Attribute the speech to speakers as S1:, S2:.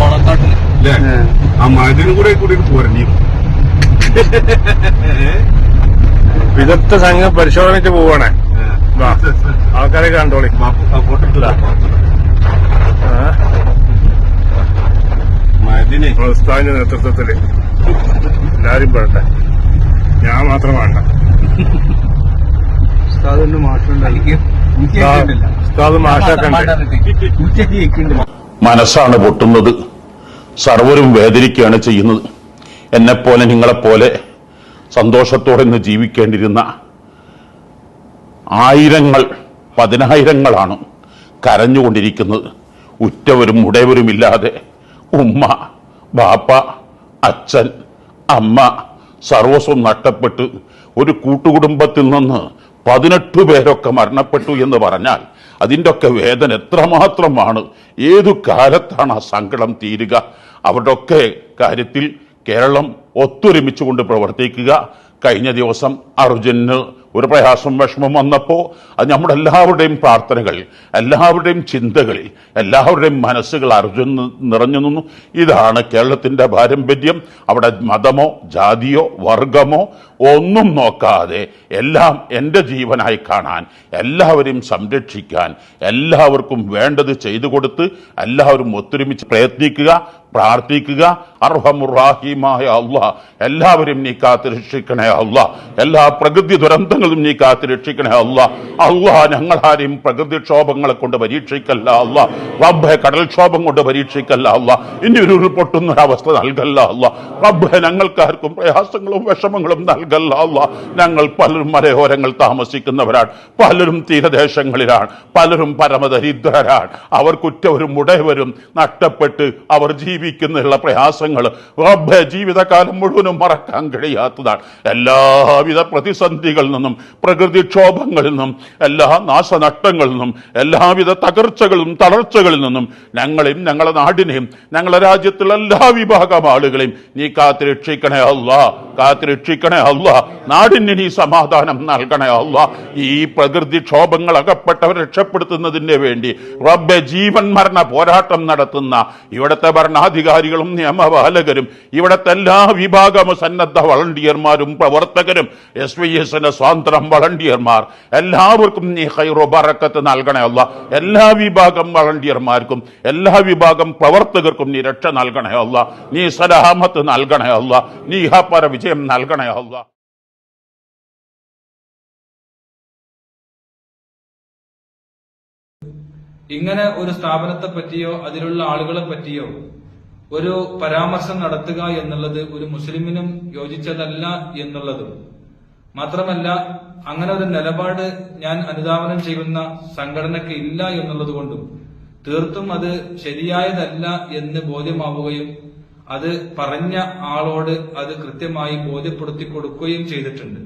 S1: ഓണക്കാട്ടിൽ.
S2: അല്ലേ ആ. കൂടെ കൂടി പോരണ്ടി?
S3: വിദഗ്ധ സംഘം പരിശോധനയ്ക്ക് പോവാണ്. ആൾക്കാരെ കണ്ടോളി.
S2: മതിനെ
S3: നേതൃത്വത്തിൽ എല്ലാരും പറട്ടെ ഞാൻ മാത്രം വേണ്ട
S1: ഉസ്താദിന്റെ മാഷുണ്ടായി
S3: ഉസ്താദ് മാഷാക്കണ്ടേ
S4: മനസ്സാണ് പൊട്ടുന്നത്. സർവരും വേദനിക്കുകയാണ് ചെയ്യുന്നത്. എന്നെപ്പോലെ നിങ്ങളെപ്പോലെ സന്തോഷത്തോടെ ഇന്ന് ജീവിക്കേണ്ടിരുന്ന ആയിരങ്ങൾ പതിനായിരങ്ങളാണ് കരഞ്ഞുകൊണ്ടിരിക്കുന്നത്. ഉറ്റവരും ഉടയവരുമില്ലാതെ ഉമ്മ ബാപ്പ അച്ഛൻ അമ്മ സർവസ്വം നഷ്ടപ്പെട്ട് ഒരു കൂട്ടുകുടുംബത്തിൽ നിന്ന് പതിനെട്ട് പേരൊക്കെ മരണപ്പെട്ടു എന്ന് പറഞ്ഞാൽ അതിന്റെ ഒക്കെ വേദന എത്രമാത്രമാണ്? ഏതു കാലത്താണ് ആ സങ്കടം തീരുക? അവരുടെ ഒക്കെ കാര്യത്തിൽ കേരളം ഒത്തൊരുമിച്ചുകൊണ്ട് പ്രവർത്തിക്കുക. കഴിഞ്ഞ ദിവസം അർജുന് ഒരു പ്രയാസം വിഷമം വന്നപ്പോൾ അത് നമ്മുടെ എല്ലാവരുടെയും പ്രാർത്ഥനകൾ എല്ലാവരുടെയും ചിന്തകളിൽ എല്ലാവരുടെയും മനസ്സുകൾ അർജുൻ നിറഞ്ഞു നിന്നു. ഇതാണ് കേരളത്തിന്റെ പാരമ്പര്യം. അവിടെ മതമോ ജാതിയോ വർഗമോ ഒന്നും നോക്കാതെ എല്ലാം എന്റെ ജീവനായി കാണാൻ എല്ലാവരെയും സംരക്ഷിക്കാൻ എല്ലാവർക്കും വേണ്ടത് ചെയ്തു കൊടുത്ത് എല്ലാവരും ഒത്തൊരുമിച്ച് പ്രയത്നിക്കുക പ്രാർത്ഥിക്കുക. അർഹമുറാഹിമായ അള്ളാ എല്ലാവരും നീ കാത്ത് രക്ഷിക്കണേ അള്ളാ. എല്ലാ പ്രകൃതി ദുരന്തങ്ങളും നീ കാത്ത് രക്ഷിക്കണേ അള്ളാ. അള്ളാ ഞങ്ങളാരെയും പ്രകൃതിക്ഷോഭങ്ങളെ കൊണ്ട് പരീക്ഷിക്കല്ല അള്ളാ. റബ്ബെ കടൽക്ഷോഭം കൊണ്ട് പരീക്ഷിക്കല്ല അള്ളാ. ഇനി ഒരു ഉരുൾപൊട്ടുന്ന ഒരവസ്ഥ നൽകല്ല അള്ളാ. റബ്ബെ ഞങ്ങൾക്കാർക്കും പ്രയാസങ്ങളും വിഷമങ്ങളും നൽകല്ല അള്ളാ ഞങ്ങൾ പലരും മലയോരങ്ങൾ താമസിക്കുന്നവരാണ് പലരും തീരദേശങ്ങളിലാണ് പലരും പരമദരിദ്രരാണ്. അവർ കുറ്റവരും ഉടയവരും നഷ്ടപ്പെട്ട് അവർ ജീവിക്കുന്നുള്ള പ്രയാസങ്ങൾ ജീവിതകാലം മുഴുവനും മറക്കാൻ കഴിയാത്തതാണ്. എല്ലാവിധ പ്രതിസന്ധികളിൽ നിന്നും പ്രകൃതിക്ഷോഭങ്ങളിൽ നിന്നും എല്ലാ നാശനഷ്ടങ്ങളിൽ നിന്നും എല്ലാവിധ തകർച്ചകളും തളർച്ചകളിൽ നിന്നും ഞങ്ങളെയും ഞങ്ങളുടെ നാടിനെയും ഞങ്ങളുടെ രാജ്യത്തുള്ള എല്ലാ വിഭാഗം ആളുകളെയും നീ കാത്തുരക്ഷിക്കണേ അല്ല കാത്തുരക്ഷിക്കണേ അല്ല നാടിന് നീ സമാധാനം നൽകണേ അല്ല ഈ പ്രകൃതി പ്രകൃതിക്ഷോഭങ്ങൾ അകപ്പെട്ടവർ രക്ഷപ്പെടുത്തുന്നതിന് വേണ്ടി റബ്ബെ ജീവൻ മരണ പോരാട്ടം നടത്തുന്ന ഇവിടുത്തെ ഭരണാധികാരികളും നിയമപാലകരും ഇവിടുത്തെ എല്ലാ വിഭാഗം സന്നദ്ധ വളണ്ടിയർമാരും പ്രവർത്തകരും എസ് വി എസിന്റെ സ്വാതന്ത്ര്യം വളണ്ടിയർമാർ എല്ലാവർക്കും നീ ഹൈറോ ബറക്കത്ത് നൽകണേ അല്ല എല്ലാ വിഭാഗം വളണ്ടിയർമാർക്കും എല്ലാ വിഭാഗം പ്രവർത്തകർക്കും നീ രക്ഷ നൽകണേ അല്ല നീ സലാമത്ത് നൽകണേ അല്ല നീ ഹപ്പര വിജയം നൽകണേ അല്ല
S5: ഇങ്ങനെ ഒരു സ്ഥാപനത്തെ പറ്റിയോ അതിലുള്ള ആളുകളെ പറ്റിയോ ഒരു പരാമർശം നടത്തുക എന്നുള്ളത് ഒരു മുസ്ലിമിനും യോജിച്ചതല്ല എന്നുള്ളതും. മാത്രമല്ല അങ്ങനെ ഒരു നിലപാട് ഞാൻ അനുധാവനം ചെയ്യുന്ന സംഘടനയ്ക്ക് ഇല്ല എന്നുള്ളതുകൊണ്ടും തീർത്തും അത് ശരിയായതല്ല എന്ന് ബോധ്യമാവുകയും അത് പറഞ്ഞ ആളോട് അത് കൃത്യമായി ബോധ്യപ്പെടുത്തി കൊടുക്കുകയും ചെയ്തിട്ടുണ്ട്.